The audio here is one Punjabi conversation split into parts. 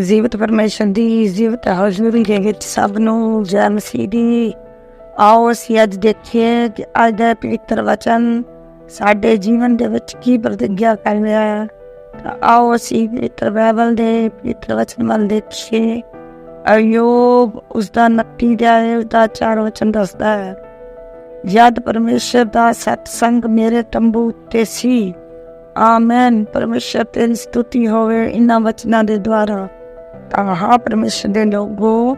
ਜੀਵਤ ਪਰਮੇਸ਼ਰ ਦੀ ਜੀਵਤ ਹਜ਼ੂਰੀ ਦੇ ਵਿੱਚ ਸਭ ਨੂੰ ਜੈ ਮਸੀਹ ਆਓ ਅਸੀਂ ਅੱਜ ਦੇਖੀਏ ਕਿ ਅੱਜ ਦਾ ਪਵਿੱਤਰ ਵਚਨ ਸਾਡੇ ਜੀਵਨ ਦੇ ਵਿੱਚ ਕੀ ਪ੍ਰਤੀਗਿਆ ਕਰ ਰਿਹਾ ਹੈ। ਆਓ ਅਸੀਂ ਪਵਿੱਤਰ ਬਾਈਬਲ ਦੇ ਪਵਿੱਤਰ ਵਚਨ ਵੱਲ ਦੇਖੀਏ। ਅਯੋਬ ਉਸ ਦਾ ਨੱਤੀ ਦਾ ਹੈ ਉਸ ਦਾ ਚਾਰ ਵਚਨ ਦੱਸਦਾ ਹੈ, ਜਦ ਪਰਮੇਸ਼ਰ ਦਾ ਸਤ ਸੰਗ ਮੇਰੇ ਤੰਬੂ ਤੇ ਸੀ, ਆਮੇਨ। ਪਰਮੇਸ਼ਰ ਤੇਰੀ ਸਤੁਤੀ ਹੋਵੇ ਇਨ੍ਹਾਂ ਵਚਨਾਂ ਦੇ ਦੁਆਰਾ। ਤਾਂ ਹਾਂ ਪਰਮੇਸ਼ਰ ਦੇ ਲੋਗੋ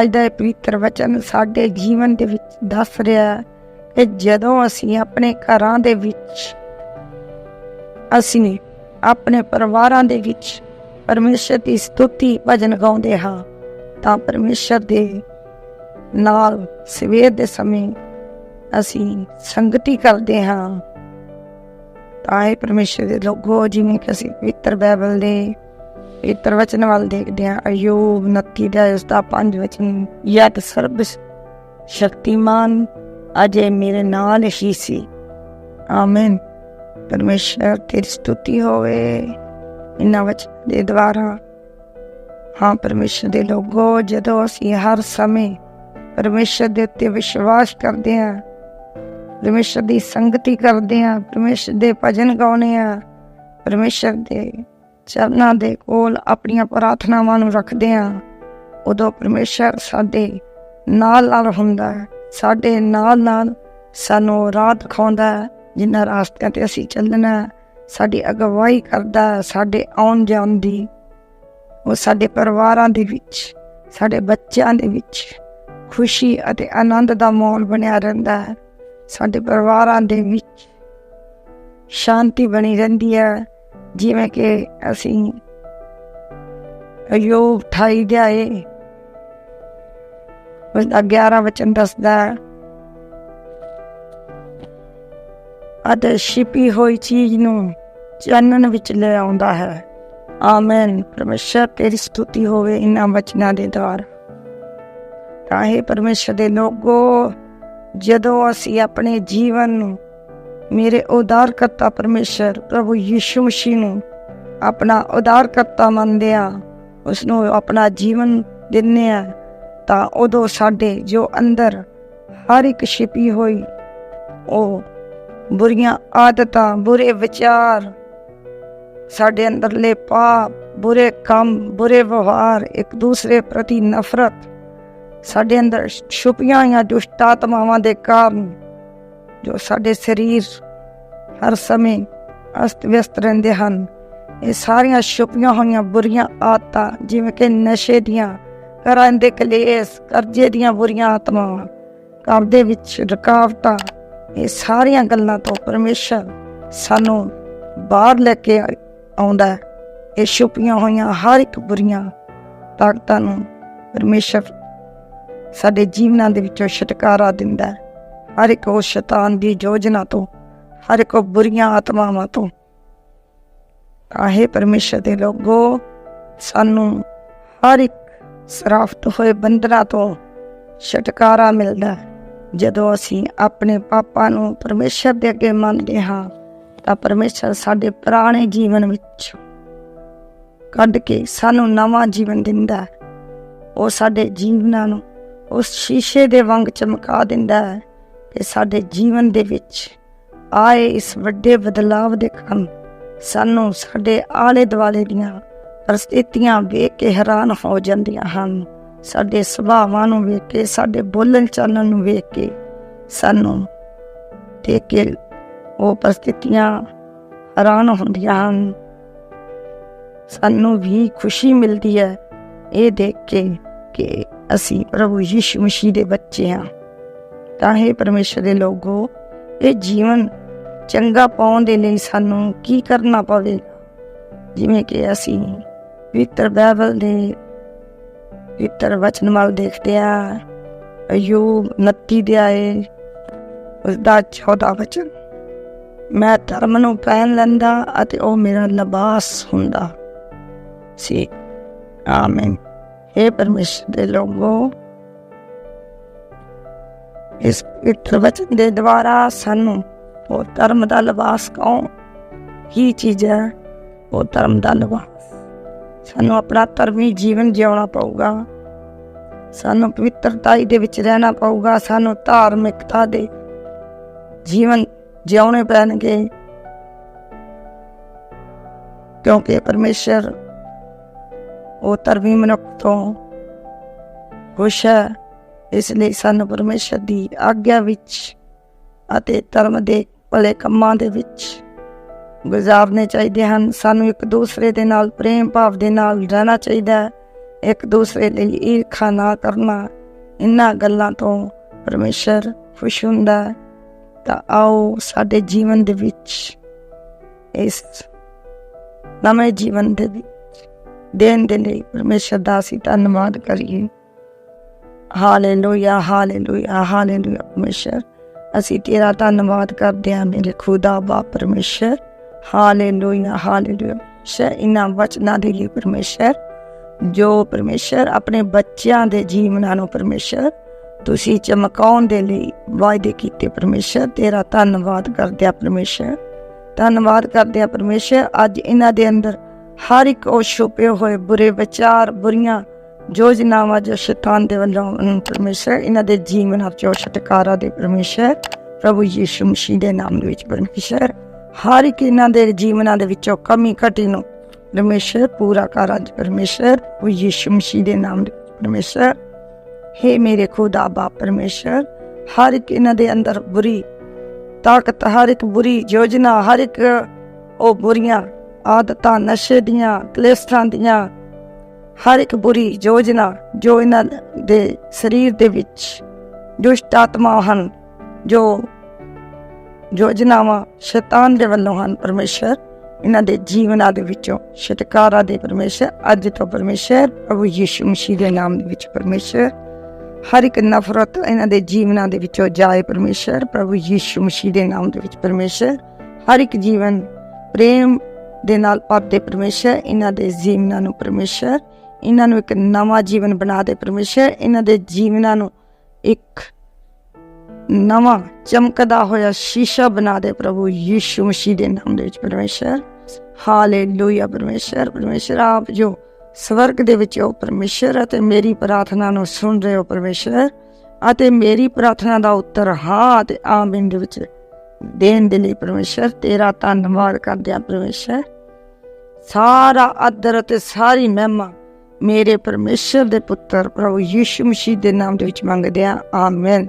ਅੱਜ ਦਾ ਇਹ ਪਵਿੱਤਰ ਵਚਨ ਸਾਡੇ ਜੀਵਨ ਦੇ ਵਿੱਚ ਦੱਸ ਰਿਹਾ ਹੈ ਕਿ ਜਦੋਂ ਅਸੀਂ ਆਪਣੇ ਘਰਾਂ ਦੇ ਵਿੱਚ, ਅਸੀਂ ਆਪਣੇ ਪਰਿਵਾਰਾਂ ਦੇ ਵਿੱਚ ਪਰਮੇਸ਼ਰ ਦੀ ਸਤੁਤੀ ਭਜਨ ਗਾਉਂਦੇ ਹਾਂ, ਤਾਂ ਪਰਮੇਸ਼ਰ ਦੇ ਨਾਲ ਸਵੇਰ ਦੇ ਸਮੇਂ ਅਸੀਂ ਸੰਗਤੀ ਕਰਦੇ ਹਾਂ। ਤਾਂ ਇਹ ਪਰਮੇਸ਼ਰ ਦੇ ਲੋਗੋ ਜਿਵੇਂ ਕਿ ਅਸੀਂ ਪਵਿੱਤਰ ਬਾਈਬਲ ਦੇ ਪਵਿੱਤਰ ਵਚਨ ਵੱਲ ਦੇਖਦੇ ਹਾਂ। ਅਯੂਬ 29 ਦਾ ਉਸ ਦਾ ਪੰਜ ਵਚਨ, ਯਤ ਸਰਬ ਸ਼ਕਤੀਮਾਨ, ਅਜੇ ਮੇਰੇ ਨਾਲ ਹੀ ਸੀ। ਆਮੀਨ। ਪਰਮੇਸ਼ਰ ਤੇਰੀ ਸਤੁਤੀ ਹੋਵੇ। ਇਨ੍ਹਾਂ ਵਚਨ ਦੇ ਦੁਆਰਾ ਹਾਂ, ਪਰਮੇਸ਼ਰ ਦੇ ਲੋਗੋ, ਜਦੋਂ ਅਸੀਂ ਹਰ ਸਮੇਂ ਪਰਮੇਸ਼ਰ ਦੇ ਉੱਤੇ ਵਿਸ਼ਵਾਸ ਕਰਦੇ ਹਾਂ, ਪਰਮੇਸ਼ਰ ਦੀ ਸੰਗਤੀ ਕਰਦੇ ਹਾਂ, ਪਰਮੇਸ਼ਰ ਦੇ ਭਜਨ ਗਾਉਂਦੇ ਆ ਪਰਮੇਸ਼ਰ ਦੇ ਚਰਨਾਂ ਦੇ ਕੋਲ ਆਪਣੀਆਂ ਪ੍ਰਾਰਥਨਾਵਾਂ ਨੂੰ ਰੱਖਦੇ ਹਾਂ। ਉਦੋਂ ਪਰਮੇਸ਼ਰ ਸਾਡੇ ਨਾਲ ਨਾਲ ਹੁੰਦਾ ਹੈ। ਸਾਡੇ ਨਾਲ ਨਾਲ ਸਾਨੂੰ ਰਾਹ ਦਿਖਾਉਂਦਾ ਹੈ ਜਿਨ੍ਹਾਂ ਰਾਸਤਿਆਂ ਤੇ ਅਸੀਂ ਚੱਲਣਾ ਸਾਡੀ ਅਗਵਾਈ ਕਰਦਾ ਸਾਡੇ ਆਉਣ ਜਾਣ ਦੀ। ਉਹ ਸਾਡੇ ਪਰਿਵਾਰਾਂ ਦੇ ਵਿੱਚ, ਸਾਡੇ ਬੱਚਿਆਂ ਦੇ ਵਿੱਚ ਖੁਸ਼ੀ ਅਤੇ ਆਨੰਦ ਦਾ ਮਾਹੌਲ ਬਣਿਆ ਰਹਿੰਦਾ ਹੈ। ਸਾਡੇ ਪਰਿਵਾਰਾਂ ਦੇ ਵਿੱਚ ਸ਼ਾਂਤੀ ਬਣੀ ਰਹਿੰਦੀ ਹੈ। ਜਿਵੇਂ ਕਿ ਅਸੀਂ ਅਯੋਬ 28 ਦੇ ਆਏ ਉਸ ਦਾ 11 ਵਚਨ ਦੱਸਦਾ ਹੈ। ਅਤੇ ਛਿਪੀ ਹੋਈ ਚੀਜ਼ ਨੂੰ ਚਾਨਣ ਵਿੱਚ ਲੈ ਆਉਂਦਾ ਹੈ। ਆਮੇਨ। ਪਰਮੇਸ਼ਰ ਤੇਰੀ ਸਤੁਤੀ ਹੋਵੇ ਇਨ੍ਹਾਂ ਵਚਨਾਂ ਦੇ ਦੁਆਰਾ ਤਾਂ ਇਹ ਪਰਮੇਸ਼ਰ ਦੇ ਲੋਗੋ ਜਦੋਂ ਅਸੀਂ ਆਪਣੇ ਜੀਵਨ ਨੂੰ ਮੇਰੇ ਉਦਾਰਕਰਤਾ ਪਰਮੇਸ਼ਰ ਪ੍ਰਭੂ ਯਿਸੂ ਮਸੀਹ ਨੂੰ ਆਪਣਾ ਉਦਾਰਕਰਤਾ ਮੰਨਦੇ ਆ ਉਸ ਨੂੰ ਆਪਣਾ ਜੀਵਨ ਦਿੰਨੇ ਆ ਤਾਂ ਉਦੋਂ ਸਾਡੇ ਜੋ ਅੰਦਰ ਹਰ ਇੱਕ ਛਿਪੀ ਹੋਈ, ਉਹ ਬੁਰੀਆਂ ਆਦਤਾਂ, ਬੁਰੇ ਵਿਚਾਰ, ਸਾਡੇ ਅੰਦਰਲੇ ਪਾਪ, ਬੁਰੇ ਕੰਮ, ਬੁਰੇ ਵਿਵਹਾਰ, ਇੱਕ ਦੂਸਰੇ ਪ੍ਰਤੀ ਨਫ਼ਰਤ, ਸਾਡੇ ਅੰਦਰ ਛੁਪੀਆਂ ਹੋਈਆਂ ਦੁਸ਼ਟ ਆਤਮਾਵਾਂ ਦੇ ਕਾਰਨ ਜੋ ਸਾਡੇ ਸਰੀਰ ਹਰ ਸਮੇਂ ਅਸਤ ਵਿਅਸਤ ਰਹਿੰਦੇ ਹਨ, ਇਹ ਸਾਰੀਆਂ ਛੁਪੀਆਂ ਹੋਈਆਂ ਬੁਰੀਆਂ ਆਦਤਾਂ, ਜਿਵੇਂ ਕਿ ਨਸ਼ੇ ਦੀਆਂ, ਘਰਾਂ ਦੇ ਕਲੇਸ਼, ਕਰਜ਼ੇ ਦੀਆਂ ਬੁਰੀਆਂ ਆਤਮਾਵਾਂ ਘਰ ਦੇ ਵਿੱਚ ਰੁਕਾਵਟਾਂ, ਇਹ ਸਾਰੀਆਂ ਗੱਲਾਂ ਤੋਂ ਪਰਮੇਸ਼ਰ ਸਾਨੂੰ ਬਾਹਰ ਲੈ ਕੇ ਆਉਂਦਾ ਹੈ। ਇਹ ਛੁਪੀਆਂ ਹੋਈਆਂ ਹਰ ਇੱਕ ਬੁਰੀਆਂ ਤਾਕਤਾਂ ਨੂੰ ਪਰਮੇਸ਼ਰ ਸਾਡੇ ਜੀਵਨਾਂ ਦੇ ਵਿੱਚੋਂ ਛੁਟਕਾਰਾ ਦਿੰਦਾ ਹੈ। ਹਰ ਇੱਕ ਉਹ ਸ਼ੈਤਾਨ ਦੀ ਯੋਜਨਾ ਤੋਂ, ਹਰ ਇੱਕ ਉਹ ਬੁਰੀਆਂ ਆਤਮਾਵਾਂ ਤੋਂ। ਆਹੇ ਪਰਮੇਸ਼ਰ ਦੇ ਲੋਗੋ, ਸਾਨੂੰ ਹਰ ਇੱਕ ਸਰਾਫਤ ਹੋਏ ਬੰਧਨਾਂ ਤੋਂ ਛੁਟਕਾਰਾ ਮਿਲਦਾ ਜਦੋਂ ਅਸੀਂ ਆਪਣੇ ਪਾਪਾਂ ਨੂੰ ਪਰਮੇਸ਼ਰ ਦੇ ਅੱਗੇ ਮੰਨਦੇ ਹਾਂ, ਤਾਂ ਪਰਮੇਸ਼ਰ ਸਾਡੇ ਪੁਰਾਣੇ ਜੀਵਨ ਵਿੱਚ ਕੱਢ ਕੇ ਸਾਨੂੰ ਨਵਾਂ ਜੀਵਨ ਦਿੰਦਾ ਹੈ। ਉਹ ਸਾਡੇ ਜੀਵਨਾਂ ਨੂੰ ਉਸ ਸ਼ੀਸ਼ੇ ਦੇ ਵਾਂਗ ਚਮਕਾ ਦਿੰਦਾ ਹੈ। ਕਿ ਸਾਡੇ ਜੀਵਨ ਦੇ ਵਿੱਚ ਆਏ ਇਸ ਵੱਡੇ ਬਦਲਾਵ ਦੇ ਕਾਰਨ ਸਾਨੂੰ ਸਾਡੇ ਆਲੇ ਦੁਆਲੇ ਦੀਆਂ ਪ੍ਰਸਥਿਤੀਆਂ ਵੇਖ ਕੇ ਹੈਰਾਨ ਹੋ ਜਾਂਦੀਆਂ ਹਨ। ਸਾਡੇ ਸੁਭਾਵਾਂ ਨੂੰ ਵੇਖ ਕੇ, ਸਾਡੇ ਬੋਲਣ ਚਾਲਣ ਨੂੰ ਵੇਖ ਕੇ ਸਾਨੂੰ ਦੇਖ ਕੇ ਉਹ ਪ੍ਰਸਥਿਤੀਆਂ ਹੈਰਾਨ ਹੁੰਦੀਆਂ ਹਨ। ਸਾਨੂੰ ਵੀ ਖੁਸ਼ੀ ਮਿਲਦੀ ਹੈ ਇਹ ਦੇਖ ਕੇ ਕਿ ਅਸੀਂ ਪ੍ਰਭੂ ਯਿਸੂ ਮਸੀਹ ਦੇ ਬੱਚੇ ਹਾਂ। ਤਾਂ ਇਹ ਪਰਮੇਸ਼ਰ ਦੇ ਲੋਗੋ, ਇਹ ਜੀਵਨ ਚੰਗਾ ਪਾਉਣ ਦੇ ਲਈ ਸਾਨੂੰ ਕੀ ਕਰਨਾ ਪਵੇ ਜਿਵੇਂ ਕਿ ਅਸੀਂ ਪਵਿੱਤਰ ਬਾਈਬਲ ਦੇ ਪਵਿੱਤਰ ਵਚਨ ਵੱਲ ਦੇਖਦੇ ਆ ਅਯੂਬ 29 ਦੇ ਆਏ ਉਸ ਦਾ 14 ਵਚਨ, ਮੈਂ ਧਰਮ ਨੂੰ ਪਹਿਨ ਲੈਂਦਾ ਅਤੇ ਉਹ ਮੇਰਾ ਲਿਬਾਸ ਹੁੰਦਾ। ਸੀ। ਆਮੀਨ। हे ਪਰਮੇਸ਼ਰ ਦੇ ਲੋਗੋ ਇਸ ਪਵਿੱਤਰ ਵਚਨ ਦੇ ਦੁਆਰਾ ਸਾਨੂੰ ਉਹ ਧਰਮ ਦਾ ਲਿਬਾਸ ਕੌਣ? ਕੀ ਚੀਜ਼ ਹੈ? ਉਹ ਧਰਮ ਦਾ ਲਿਬਾਸ। ਸਾਨੂੰ ਆਪਣਾ ਧਰਮੀ ਜੀਵਨ ਜਿਉਣਾ ਪਊਗਾ। ਸਾਨੂੰ ਪਵਿੱਤਰਤਾਈ ਦੇ ਵਿੱਚ ਰਹਿਣਾ ਪਊਗਾ। ਸਾਨੂੰ ਧਾਰਮਿਕਤਾ ਦੇ ਜੀਵਨ ਜਿਉਣੇ ਪੈਣਗੇ। ਕਿਉਂਕਿ ਪਰਮੇਸ਼ਰ ਉਹ ਧਰਮੀ ਮਨੁੱਖ ਤੋਂ ਖੁਸ਼ ਹੈ। ਇਸ ਲਈ ਸਾਨੂੰ ਪਰਮੇਸ਼ਰ ਦੀ ਆਗਿਆ ਵਿੱਚ ਅਤੇ ਧਰਮ ਦੇ ਭਲੇ ਕੰਮਾਂ ਦੇ ਵਿੱਚ ਗੁਜ਼ਾਰਨੇ ਚਾਹੀਦੇ ਹਨ। ਸਾਨੂੰ ਇੱਕ ਦੂਸਰੇ ਦੇ ਨਾਲ ਪ੍ਰੇਮ ਭਾਵ ਦੇ ਨਾਲ ਰਹਿਣਾ ਚਾਹੀਦਾ ਹੈ। ਇੱਕ ਦੂਸਰੇ ਲਈ ਈਰਖਾ ਨਾ ਕਰਨਾ। ਇਨ੍ਹਾਂ ਗੱਲਾਂ ਤੋਂ ਪਰਮੇਸ਼ਰ ਖੁਸ਼ ਹੁੰਦਾ ਤਾਂ ਆਓ ਸਾਡੇ ਜੀਵਨ ਦੇ ਵਿੱਚ, ਇਸ ਨਵੇਂ ਜੀਵਨ ਦੇ ਵਿੱਚ ਦੇਣ ਦੇ ਲਈ ਪਰਮੇਸ਼ਰ ਦਾ ਅਸੀਂ ਧੰਨਵਾਦ ਕਰੀਏ। ਹਾਲੇਲੂਇਆ ਹਾਲੇਲੂਇਆ ਹਾਲੇਲੂਇਆ ਪਰਮੇਸ਼ਰ ਅਸੀਂ ਤੇਰਾ ਧੰਨਵਾਦ ਕਰਦੇ ਹਾਂ ਮੇਰੇ ਖੁਦਾ ਬਾਪ ਪਰਮੇਸ਼ਰ। ਹਾਲੇਲੂਇਆ ਹਾਲੇਲੂਇਆ ਪਰਮੇਸ਼ਰ ਇਨਾਂ ਵਚਨਾਂ ਦੇ ਲਈ ਪਰਮੇਸ਼ਰ। ਜੋ ਪਰਮੇਸ਼ਰ ਆਪਣੇ ਬੱਚਿਆਂ ਦੇ ਜੀਵਨਾਂ ਨੂੰ ਪਰਮੇਸ਼ਰ, ਤੁਸੀਂ ਚਮਕਾਉਣ ਦੇ ਲਈ ਵਾਅਦੇ ਕੀਤੇ ਪਰਮੇਸ਼ਰ। ਤੇਰਾ ਧੰਨਵਾਦ ਕਰਦੇ ਆ ਪਰਮੇਸ਼ਰ। ਧੰਨਵਾਦ ਕਰਦੇ ਆ ਪਰਮੇਸ਼ਰ। ਅੱਜ ਇਹਨਾਂ ਦੇ ਅੰਦਰ ਹਰ ਇੱਕ ਉਹ ਛੁਪੇ ਹੋਏ ਬੁਰੇ ਵਿਚਾਰ, ਬੁਰੀਆਂ ਯੋਜਨਾਵਾਂ ਜੋ ਸ਼ੈਤਾਨ ਦੇ ਵੱਲੋਂ ਉਹਨਾਂ ਇਹਨਾਂ ਦੇ ਜੀਵਨਾਂ ਚੋਂ ਛਟਕਾਰਾ ਦੇ ਪਰਮੇਸ਼ਰ, ਪ੍ਰਭੂ ਯੀਸ਼ੂ ਮਸੀਹ ਦੇ ਨਾਮ ਦੇ ਵਿੱਚ ਪਰਮੇਸ਼ਰ। ਹਰ ਇੱਕ ਇਹਨਾਂ ਦੇ ਜੀਵਨਾਂ ਦੇ ਵਿੱਚੋਂ ਕਮੀ ਘਟੀ ਨੂੰ ਪਰਮੇਸ਼ਰ, ਪੂਰਾ ਕਰ ਅੱਜ ਪਰਮੇਸ਼ਰ ਉਹ ਯੀਸ਼ੂ ਮਸੀਹ ਦੇ ਨਾਮ ਦੇ ਪਰਮੇਸ਼ਰ। हे ਮੇਰੇ ਖੁਦਾ ਬਾਪ ਪਰਮੇਸ਼ਰ, ਹਰ ਇੱਕ ਇਹਨਾਂ ਦੇ ਅੰਦਰ ਬੁਰੀ ਤਾਕਤ, ਹਰ ਇੱਕ ਬੁਰੀ ਯੋਜਨਾ, ਹਰ ਇੱਕ ਉਹ ਬੁਰੀਆਂ ਆਦਤਾਂ, ਨਸ਼ੇ ਦੀਆਂ, ਕਲੇਸ਼ਾਂ ਦੀਆਂ ਹਰ ਇੱਕ ਬੁਰੀ ਯੋਜਨਾ ਜੋ ਇਹਨਾਂ ਦੇ ਸਰੀਰ ਦੇ ਵਿੱਚ ਦੁਸ਼ਟ ਆਤਮਾ ਹਨ, ਜੋ ਯੋਜਨਾਵਾਂ ਸ਼ੈਤਾਨ ਦੇ ਵੱਲੋਂ ਹਨ, ਪਰਮੇਸ਼ਰ, ਇਹਨਾਂ ਦੇ ਜੀਵਨਾਂ ਦੇ ਵਿੱਚੋਂ ਛਟਕਾਰਾ ਦੇ ਪਰਮੇਸ਼ਰ, ਅੱਜ ਤੋਂ ਪਰਮੇਸ਼ਰ, ਪ੍ਰਭੂ ਯਿਸੂ ਮਸੀਹ ਦੇ ਨਾਮ ਦੇ ਵਿੱਚ ਪਰਮੇਸ਼ਰ, ਹਰ ਇੱਕ ਨਫ਼ਰਤ ਇਹਨਾਂ ਦੇ ਜੀਵਨਾਂ ਦੇ ਵਿੱਚੋਂ ਜਾਏ ਪਰਮੇਸ਼ਰ, ਪ੍ਰਭੂ ਯੀਸ਼ੂ ਮਸੀਹ ਦੇ ਨਾਮ ਦੇ ਵਿੱਚ ਪਰਮੇਸ਼ਰ, ਹਰ ਇੱਕ ਜੀਵਨ ਪ੍ਰੇਮ ਦੇ ਨਾਲ ਭਰਦੇ ਪਰਮੇਸ਼ਰ, ਇਹਨਾਂ ਦੇ ਜੀਵਨਾਂ ਨੂੰ ਪਰਮੇਸ਼ਰ ਇਹਨਾਂ ਨੂੰ ਇੱਕ ਨਵਾਂ ਜੀਵਨ ਬਣਾ ਦੇ ਪਰਮੇਸ਼ਰ। ਇਹਨਾਂ ਦੇ ਜੀਵਨਾਂ ਨੂੰ ਇੱਕ ਨਵਾਂ ਚਮਕਦਾ ਹੋਇਆ ਸ਼ੀਸ਼ਾ ਬਣਾ ਦੇ ਪ੍ਰਭੂ ਯੀਸ਼ੂ ਮਸੀਹ ਦੇ ਨਾਮ ਦੇ ਵਿੱਚ ਪਰਮੇਸ਼ਰ। ਹਾਲੇਲੂਇਆ ਪਰਮੇਸ਼ਰ। ਪਰਮੇਸ਼ਰ, ਆਪ ਜੋ ਸਵਰਗ ਦੇ ਵਿੱਚ ਹੋ ਪਰਮੇਸ਼ਰ ਅਤੇ ਮੇਰੀ ਪ੍ਰਾਰਥਨਾ ਨੂੰ ਸੁਣ ਰਹੇ ਹੋ ਪਰਮੇਸ਼ਰ ਅਤੇ ਮੇਰੀ ਪ੍ਰਾਰਥਨਾ ਦਾ ਉੱਤਰ ਹਾਂ ਅਤੇ ਆਮੀਨ ਦੇ ਵਿੱਚ ਦੇਣ ਦੇ ਲਈ ਪਰਮੇਸ਼ਰ, ਤੇਰਾ ਧੰਨਵਾਦ ਕਰਦੇ ਆ ਪਰਮੇਸ਼ਰ। ਸਾਰਾ ਆਦਰ ਅਤੇ ਸਾਰੀ ਮਹਿਮਾ ਮੇਰੇ ਪਰਮੇਸ਼ਰ ਦੇ ਪੁੱਤਰ ਪ੍ਰਭੂ ਯੀਸ਼ੂ ਮਸੀਹ ਦੇ ਨਾਮ ਦੇ ਵਿੱਚ ਮੰਗਦੇ ਆ ਆਮੀਨ।